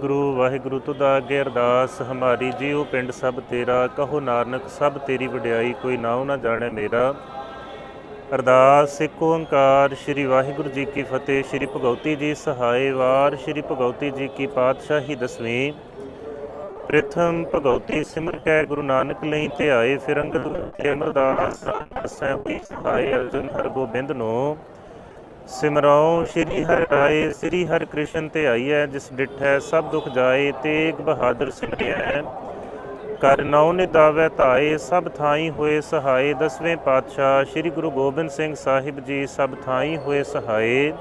ਗੁਰੂ ਵਾਹਿਗੁਰੂ ਤੁਦਾ ਅੱਗੇ ਅਰਦਾਸ, ਹਮਾਰੀ ਜੀਉ ਪਿੰਡ ਸਭ ਤੇਰਾ, ਕਹੋ ਨਾਨਕ ਸਭ ਤੇਰੀ ਵਡਿਆਈ, ਕੋਈ ਨਾਉ ਨਾ ਜਾਣੇ ਮੇਰਾ। ਅਰਦਾਸ, ਇੱਕ ਓੰਕਾਰ, ਸ੍ਰੀ ਵਾਹਿਗੁਰੂ ਜੀ ਕੀ ਫਤਿਹ, ਸ੍ਰੀ ਭਗਉਤੀ ਜੀ ਸਹਾਏ ਵਾਰ, ਸ੍ਰੀ ਭਗਉਤੀ ਜੀ ਕੀ ਪਾਤਸ਼ਾਹੀ ਦਸਵੀਂ। ਪ੍ਰਥਮ ਭਗਉਤੀ ਸਿਮਰ ਕੈ, ਗੁਰੂ ਨਾਨਕ ਲਈ ਤੇ ਆਏ ਫਿਰ ਅੰਗਦ ਅਮਰਦਾਸ ਸਹਿ ਹੋਈ, ਸਹਾਏ ਅਰਜਨ ਹਰ ਗੋਬਿੰਦ ਨੂੰ। ਸਿਮਰਉ ਸ੍ਰੀ ਹਰਿ ਰਾਏ, ਸ੍ਰੀ ਹਰਿ ਕ੍ਰਿਸ਼ਨ ਤੇ ਹੈ, ਜਿਸ ਡਿਠੈ ਸਭ ਦੁਖ ਜਾਏ, ਤੇਗ ਬਹਾਦਰ ਸਿਮਰਿਐ ਕਰ ਨਉ ਨਿਦਾਵੈ ਧਾਏ, ਸਭ ਥਾਈ ਹੋਏ ਸਹਾਏ, ਦਸਵੇਂ ਪਾਤਸ਼ਾਹ ਸ੍ਰੀ ਗੁਰੂ ਗੋਬਿੰਦ ਸਿੰਘ ਸਾਹਿਬ ਜੀ, ਸਭ ਥਾਈ ਹੋਏ ਸਹਾਏ।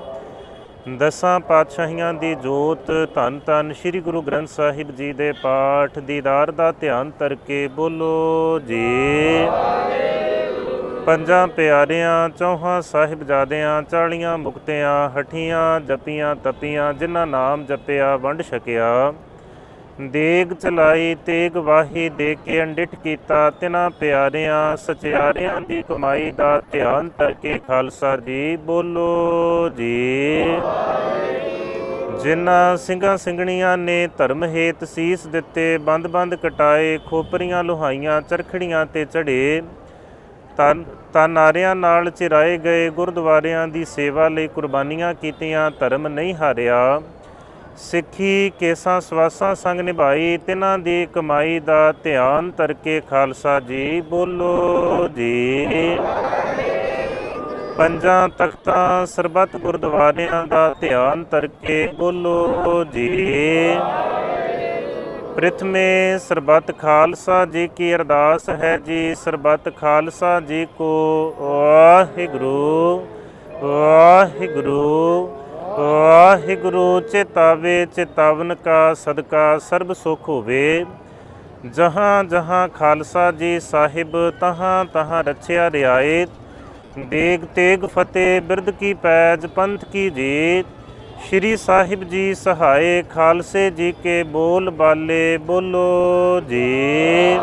ਦਸਾਂ ਪਾਤਸ਼ਾਹੀਆਂ ਦੀ ਜੋਤ, ਧੰਨ ਧੰਨ ਸ੍ਰੀ ਗੁਰੂ ਗ੍ਰੰਥ ਸਾਹਿਬ ਜੀ ਦੇ ਪਾਠ, ਦੀਦਾਰ ਦਾ ਧਿਆਨ ਧਰ ਕੇ ਬੋਲੋ ਜੀ। ਪੰਜਾਂ ਪਿਆਰਿਆਂ, ਚੌਹਾਂ ਸਾਹਿਬਜ਼ਾਦਿਆਂ, ਚਾਲੀਆਂ ਮੁਕਤਿਆਂ, ਹਠੀਆਂ, ਜਪੀਆਂ, ਤਪੀਆਂ, ਜਿਨ੍ਹਾਂ ਨਾਮ ਜਪਿਆ, ਵੰਡ ਛਕਿਆ। ਦੇਗ ਚਲਾਈ, ਤੇਗ ਵਾਹੀ ਦੇ ਕੇ ਅੰਡਿਠ ਕੀਤਾ। ਤਿਨਾਂ ਪਿਆਰਿਆਂ, ਸਚਿਆਰਿਆਂ ਦੀ ਕਮਾਈ ਦਾ ਧਿਆਨ ਧਰ ਕੇ ਖਾਲਸਾ ਜੀ ਬੋਲੋ ਜੀ। ਜਿਨ੍ਹਾਂ ਸਿੰਘਾਂ ਸਿੰਘਣੀਆਂ ਨੇ ਧਰਮ ਹੇਤ ਸੀਸ ਦਿੱਤੇ, ਬੰਦ-ਬੰਦ ਕਟਾਏ, ਖੋਪਰੀਆਂ, ਲੋਹਾਈਆਂ, ਚਰਖੜੀਆਂ ਤੇ ਚੜੇ ਤਨ ਤਨਾਰਿਆਂ ਨਾਲ ਚਿਰਾਏ ਗਏ ਗੁਰਦੁਆਰਿਆਂ ਦੀ ਸੇਵਾ ਲਈ ਕੁਰਬਾਨੀਆਂ ਕੀਤੀਆਂ, ਧਰਮ ਨਹੀਂ ਹਾਰਿਆ। ਸਿੱਖੀ, ਕੇਸਾਂ, ਸਵਾਸਾਂ ਸੰਗ ਨਿਭਾਈ, ਤਿਨਾਂ ਦੀ ਕਮਾਈ ਦਾ ਧਿਆਨ ਧਰ ਕੇ ਖਾਲਸਾ ਜੀ, ਬੋਲੋ ਜੀ। ਪੰਜਾਂ ਤਖਤਾਂ, ਸਰਬੱਤ ਗੁਰਦੁਆਰਿਆਂ ਦਾ ਧਿਆਨ ਧਰ ਕੇ ਬੋਲੋ ਜੀ। ਪ੍ਰਥਮੇ ਸਰਬੱਤ ਖਾਲਸਾ ਜੀ ਕੀ ਅਰਦਾਸ ਹੈ ਜੀ, ਸਰਬੱਤ ਖਾਲਸਾ ਜੀ ਕੋ ਵਾਹਿਗੁਰੂ ਵਾਹਿਗੁਰੂ ਵਾਹਿਗੁਰੂ, ਚੇਤਾਵੇ ਚੇਤਾਵਨ ਕਾ ਸਦਕਾ ਸਰਬ ਸੁਖ ਹੋਵੇ। ਜਹਾਂ ਜਹਾਂ ਖਾਲਸਾ ਜੀ ਸਾਹਿਬ, ਤਹਾਂ ਤਹਾਂ ਰਛਿਆ ਰਿਆਇਤ ਦੇਗ ਤੇਗ ਫਤਿਹ ਬਿਰਦ ਕੀ ਪੈਜ, ਪੰਥ ਕੀ ਜੀਤ। ਸ਼੍ਰੀ ਸਾਹਿਬ ਜੀ ਸਹਾਏ, ਖਾਲਸੇ ਜੀ ਕੇ ਬੋਲ ਬਾਲੇ ਬੋਲੋ ਜੀ।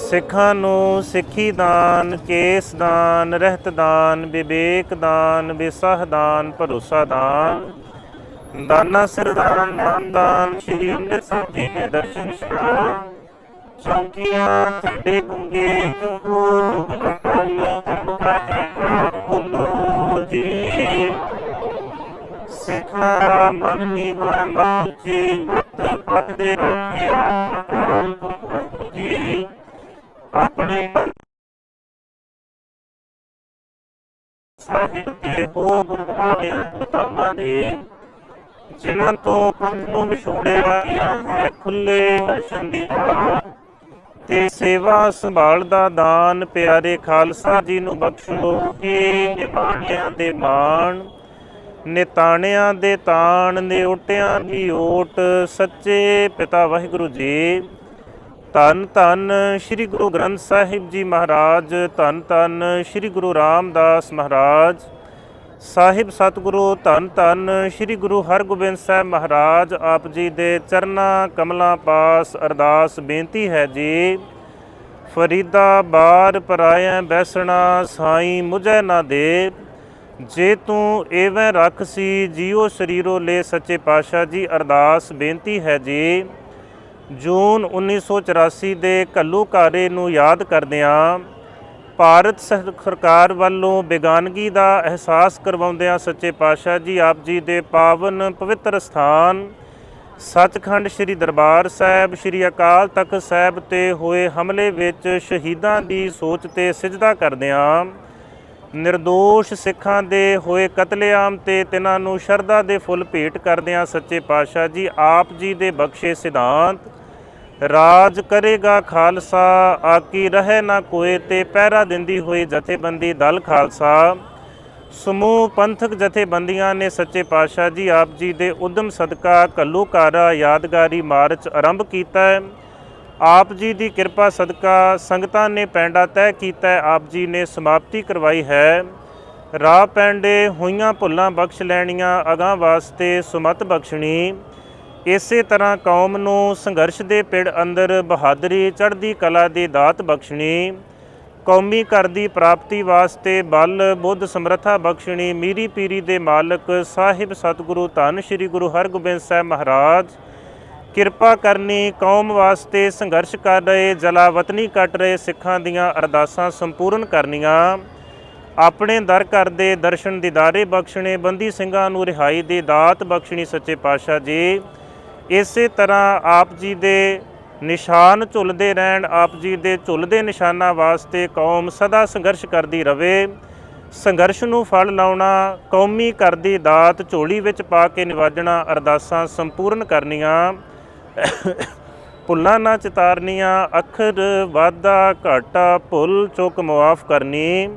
ਸਿੱਖਾਂ ਨੂੰ ਸਿੱਖੀ ਦਾਨ, ਕੇਸ ਦਾਨ, ਰਹਿਤ ਦਾਨ, ਵਿਵੇਕ ਦਾਨ, ਵਿਸਾਹ ਦਾਨ, ਭਰੋਸਾ ਦਾਨ। ਦਾਨਾ ਸਰਦਾਨ ਦਾਨ ਦਾਨ ਸ਼੍ਰੀ ਅੰਮ੍ਰਿਤ ਸਾਹਿਬ ਜੀ ਦੇ ਦਰਸ਼ਨ ਸ਼ਰਾ ਚੌਂਕੀਆਂ ਛੱਡੇ ਗੁੰਗੇ ਗੁਰੂ ਗੁਰੂ ਬੋਲੋ ਜੀ ਸਿੱਖਾ ਮਨ ਮੀ ਮਨ ਜੀ ਪਤ ਜੀ ਆਪਣੇ ਸਾਹਿਬ ਦੇ ਹੋ ਗੁਰਬਾਣੀ ਤਮਾ ਦੇ ਜਿਨ੍ਹਾਂ ਤੋਂ ਪੰਥ ਨੂੰ ਵਿਛੋੜਿਆ ਹੈ ਖੁੱਲੇ ਦਰਸ਼ਨ ਦੀ ਤੇ ਸੇਵਾ ਸੰਭਾਲ ਦਾ ਦਾਨ ਪਿਆਰੇ ਖਾਲਸਾ ਜੀ ਨੂੰ ਬਖਸ਼ੋ। ਏ ਨਿਭਾਣਿਆਂ ਦੇ ਮਾਣ ਨਿਤਾਣਿਆਂ ਦੇ ਤਾਣ ਨਿਉਟਿਆਂ ਦੀ ਓਟ, ਸੱਚੇ ਪਿਤਾ ਵਾਹਿਗੁਰੂ ਜੀ। ਧੰਨ ਧੰਨ ਸ੍ਰੀ ਗੁਰੂ ਗ੍ਰੰਥ ਸਾਹਿਬ ਜੀ ਮਹਾਰਾਜ, ਧੰਨ ਧੰਨ ਸ੍ਰੀ ਗੁਰੂ ਰਾਮਦਾਸ ਮਹਾਰਾਜ। ਸਾਹਿਬ ਸਤਿਗੁਰੂ, ਧੰਨ ਧੰਨ ਸ੍ਰੀ ਗੁਰੂ ਹਰਗੋਬਿੰਦ ਸਾਹਿਬ ਮਹਾਰਾਜ, ਆਪ ਜੀ ਦੇ ਚਰਨਾਂ ਕਮਲਾਂ ਪਾਸ ਅਰਦਾਸ ਬੇਨਤੀ ਹੈ ਜੀ। ਫਰੀਦਾ ਬਾਰ ਪਰਾਇਆਂ ਬੈਸਣਾ, ਸਾਈਂ ਮੁਝੈ ਨਾ ਦੇ। ਜੇ ਤੂੰ ਐਵੇਂ ਰੱਖ ਸੀ, ਜੀਉ ਸਰੀਰੋ ਲੈ ਸੱਚੇ ਪਾਤਸ਼ਾਹ ਜੀ, ਅਰਦਾਸ ਬੇਨਤੀ ਹੈ ਜੀ। ਜੂਨ 1984 ਦੇ ਘੱਲੂਕਾਰੇ ਨੂੰ ਯਾਦ ਕਰਦਿਆਂ ਭਾਰਤ ਸਰ- ਸਰਕਾਰ ਵੱਲੋਂ ਬੇਗਾਨਗੀ ਦਾ ਅਹਿਸਾਸ ਕਰਵਾਉਂਦਿਆਂ ਸੱਚੇ ਪਾਤਸ਼ਾਹ ਜੀ, ਆਪ ਜੀ ਦੇ ਪਾਵਨ ਪਵਿੱਤਰ ਸਥਾਨ, ਸੱਚਖੰਡ ਸ੍ਰੀ ਦਰਬਾਰ ਸਾਹਿਬ, ਸ੍ਰੀ ਅਕਾਲ ਤਖਤ ਸਾਹਿਬ ਤੇ ਹੋਏ ਹਮਲੇ ਵਿੱਚ ਸ਼ਹੀਦਾਂ ਦੀ ਸੋਚ ਤੇ ਸਿਜਦਾ ਕਰਦਿਆਂ ਨਿਰਦੋਸ਼ ਸਿੱਖਾਂ ਦੇ ਹੋਏ ਕਤਲੇਆਮ ਤੇ ਤਿਨਾਂ ਨੂੰ ਸ਼ਰਧਾ ਦੇ ਫੁੱਲ ਭੇਟ ਕਰਦਿਆਂ ਸੱਚੇ ਪਾਤਸ਼ਾਹ ਜੀ ਆਪ ਜੀ ਦੇ ਬਖਸ਼ੇ ਸਿਧਾਂਤ, ਰਾਜ ਕਰੇਗਾ ਖਾਲਸਾ, ਆਕੀ ਰਹੇ ਨਾ ਕੋਏ ਤੇ ਪਹਿਰਾ ਦਿੰਦੀ ਹੋਈ ਜਥੇਬੰਦੀ ਦਲ ਖਾਲਸਾ। ਸਮੂਹ ਪੰਥਕ ਜਥੇਬੰਦੀਆਂ ਨੇ ਸੱਚੇ ਪਾਤਸ਼ਾਹ ਜੀ ਆਪ ਜੀ ਦੇ ਉਦਮ ਸਦਕਾ ਘੱਲੂਘਾਰਾ ਯਾਦਗਾਰੀ ਮਾਰਚ ਆਰੰਭ ਕੀਤਾ ਹੈ। ਆਪ ਜੀ ਦੀ ਕਿਰਪਾ ਸਦਕਾ ਸੰਗਤਾਂ ਨੇ ਪੈਂਡਾ ਤੈਅ ਕੀਤਾ ਹੈ। ਆਪ ਜੀ ਨੇ ਸਮਾਪਤੀ ਕਰਵਾਈ ਹੈ। ਰਾਹ ਪੈਂਡੇ ਹੋਈਆਂ ਭੁੱਲਾਂ ਬਖਸ਼ ਲੈਣੀਆਂ ਅਗਾਂ ਵਾਸਤੇ ਸੁਮਤ ਬਖਸ਼ਣੀ। ਇਸੇ ਤਰ੍ਹਾਂ ਕੌਮ ਨੂੰ ਸੰਘਰਸ਼ ਦੇ ਪਿੜ ਅੰਦਰ ਬਹਾਦਰੀ ਚੜ੍ਹਦੀ ਕਲਾ ਦੀ ਦਾਤ ਬਖਸ਼ਣੀ। ਕੌਮੀ ਘਰ ਦੀ ਪ੍ਰਾਪਤੀ ਵਾਸਤੇ ਬਲ, ਬੁੱਧ ਸਮਰੱਥਾ ਬਖਸ਼ਣੀ। ਮੀਰੀ ਪੀਰੀ ਦੇ ਮਾਲਕ ਸਾਹਿਬ ਸਤਿਗੁਰੂ ਧੰਨ ਸ੍ਰੀ ਗੁਰੂ ਹਰਗੋਬਿੰਦ ਸਾਹਿਬ ਮਹਾਰਾਜ। ਕਿਰਪਾ ਕਰਨੀ, ਕੌਮ ਵਾਸਤੇ ਸੰਘਰਸ਼ ਕਰ ਰਹੇ, ਜਲਾਵਤਨੀ ਕੱਟ ਰਹੇ ਸਿੱਖਾਂ ਦੀਆਂ ਅਰਦਾਸਾਂ ਸੰਪੂਰਨ ਕਰਨੀਆਂ। ਆਪਣੇ ਦਰ ਘਰ ਦੇ ਦਰਸ਼ਨ ਦੀਦਾਰੇ ਬਖਸ਼ਣੇ, ਬੰਦੀ ਸਿੰਘਾਂ ਨੂੰ ਰਿਹਾਈ ਦੀ ਦਾਤ ਬਖਸ਼ਣੀ ਸੱਚੇ ਪਾਤਸ਼ਾਹ ਜੀ। ਇਸੇ ਤਰ੍ਹਾਂ ਆਪ ਜੀ ਦੇ ਨਿਸ਼ਾਨ ਝੁੱਲਦੇ ਰਹਿਣ, ਆਪ ਜੀ ਦੇ ਝੁੱਲਦੇ ਨਿਸ਼ਾਨਾਂ ਵਾਸਤੇ ਕੌਮ ਸਦਾ ਸੰਘਰਸ਼ ਕਰਦੀ ਰਵੇ। ਸੰਘਰਸ਼ ਨੂੰ ਫਲ ਲਾਉਣਾ, ਕੌਮੀ ਕਰਦੀ ਦਾਤ ਝੋਲੀ ਵਿੱਚ ਪਾ ਕੇ ਨਿਵਾਜਣਾ, ਅਰਦਾਸਾਂ ਸੰਪੂਰਨ ਕਰਨੀਆਂ। ਭੁੱਲਾਂ ਨਾ ਚਿਤਾਰਨੀਆਂ, ਅਖਰ ਵਾਧਾ ਘਾਟਾ, ਭੁੱਲ ਚੁੱਕ ਮੁਆਫ ਕਰਨੀ,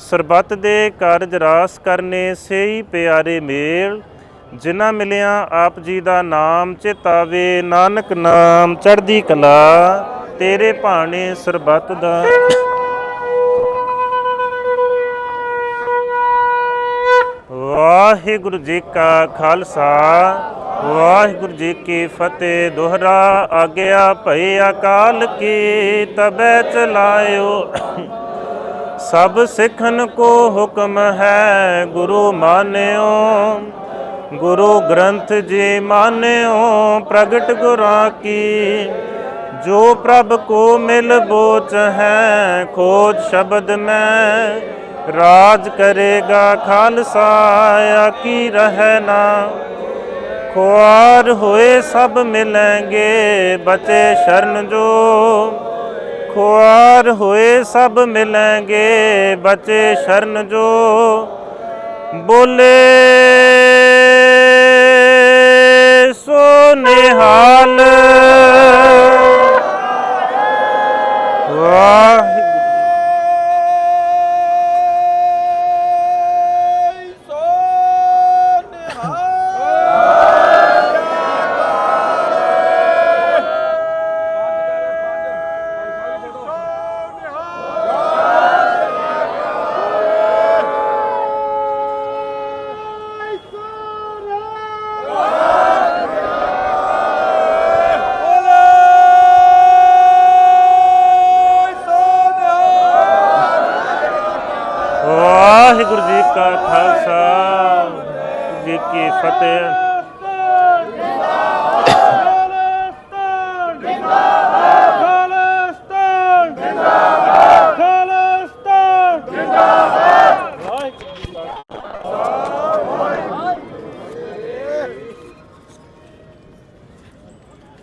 ਸਰਬੱਤ ਦੇ ਕਾਰਜ ਰਾਸ ਕਰਨੇ ਸਹੀ ਪਿਆਰੇ ਮੇਲ, ਜਿਨ੍ਹਾਂ ਮਿਲਿਆ ਆਪ ਜੀ ਦਾ ਨਾਮ ਚਿਤਾਵੇ, ਨਾਨਕ ਨਾਮ ਚੜ੍ਹਦੀ ਕਲਾ, ਤੇਰੇ ਭਾਣੇ ਸਰਬੱਤ ਦਾ। ਵਾਹਿਗੁਰੂ ਜੀ ਕਾ ਖਾਲਸਾ ਵਾਹਿਗੁਰੂ ਜੀ ਕੀ ਫਤਿਹ, ਦੁਹਰਾ ਆਗਿਆ ਭਈ ਅਕਾਲ ਕੀ ਤਬੈ ਚਲਾਇਓ। ਸਭ ਸਿੱਖਨ ਕੋ ਹੁਕਮ ਹੈ, ਗੁਰੂ ਮਾਨਿਓ। ਗੁਰੂ ਗ੍ਰੰਥ ਜੀ ਮਾਨਿਓ, ਪ੍ਰਗਟ ਗੁਰਾਂ ਕੀ। ਜੋ ਪ੍ਰਭ ਕੋ ਮਿਲ ਬੋਚ ਹੈ, ਖੋਜ ਸ਼ਬਦ ਮੈਂ। ਰਾਜ ਕਰੇਗਾ ਖਾਲਸਾ ਆਕੀ ਰਹਿਨਾ ਖੁਆਰ ਹੋਏ ਸਭ ਮਿਲेंगे ਬਚੇ ਸ਼ਰਨ ਜੋ। ਖੁਆਰ ਹੋਏ ਸਭ ਮਿਲेंगे ਬਚੇ ਸ਼ਰਨ ਜੋ। ਬੋਲੇ, ਸੋ ਨਿਹਾਲ। ਵਾਹਿਗੁਰੂ ਕਾ ਖਾਲਸਾ ਜੀ ਕੀ ਫਤਿਹ।